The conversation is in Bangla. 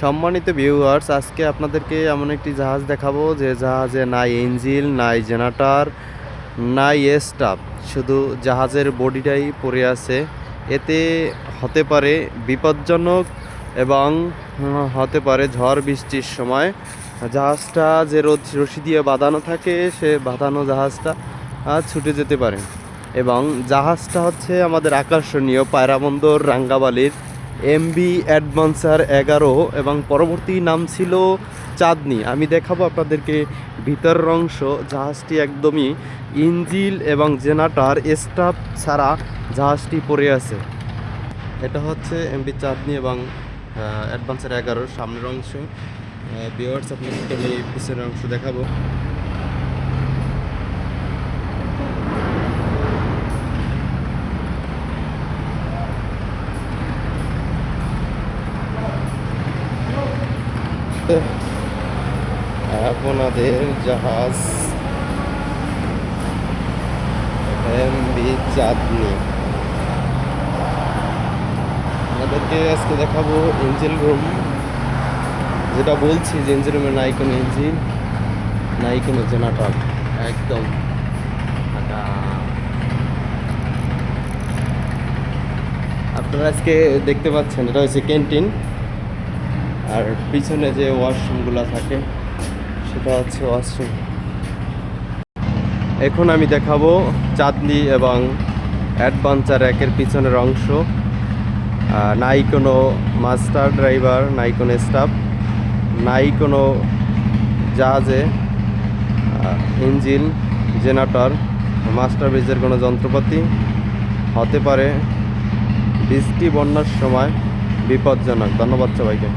সম্মানিত ভিউয়ার্স আজকে আপনাদেরকে এমন একটি জাহাজ দেখাবো, যে জাহাজে নাই ইঞ্জিন, নাই জেনারেটর, নাই স্টাফ। শুধু জাহাজের বডিটাই পড়ে আছে। এতে হতে পারে বিপজ্জনক এবং হতে পারে ঝড় বৃষ্টির সময়। জাহাজটা যে রোদ, রশি দিয়ে বাঁধানো থাকে, সে বাঁধানো জাহাজটা ছুটে যেতে পারে। এবং জাহাজটা হচ্ছে আমাদের আকর্ষণীয় পায়রাবন্দর রাঙ্গাবালির এমবি অ্যাডভান্সার এগারো এবং পরবর্তী নাম ছিল চাঁদনি। আমি দেখাবো আপনাদেরকে ভিতরের অংশ, জাহাজটি একদমই ইঞ্জিল এবং জেনারেটর স্টাফ ছাড়া জাহাজটি পড়ে আছে। এটা হচ্ছে এমবি চাঁদনি এবং অ্যাডভান্সার এগারোর সামনের অংশ। বিয়ার্স আপনাদেরকে পিছনের অংশ দেখাবো। আপনাদের জাহাজ এমবি চাঁদনি। আপনাদেরকে আজকে দেখাবো ইঞ্জিন রুম। যেটা বলছি যে ইঞ্জিন রুমে নাই কোনো ইঞ্জিন নাই কোনো জেনারেটর। একদম। আপনারা আজকে দেখতে পাচ্ছেন, এটা হচ্ছে ক্যান্টিন। আর পিছনে যে ওয়াশরুমগুলো থাকে, সেটা হচ্ছে ওয়াশরুম। এখন আমি দেখাবো চাঁদনি এবং অ্যাডভেঞ্চার একের পিছনের অংশ। নাই কোনো মাস্টার ড্রাইভার নাই কোনো স্টাফ। নাই কোনো জাহাজে ইঞ্জিন জেনারেটর, মাস্টার ব্রিজের কোনো যন্ত্রপাতি। হতে পারে বৃষ্টি, বন্যার সময় বিপজ্জনক। ধন্যবাদ সবাইকে।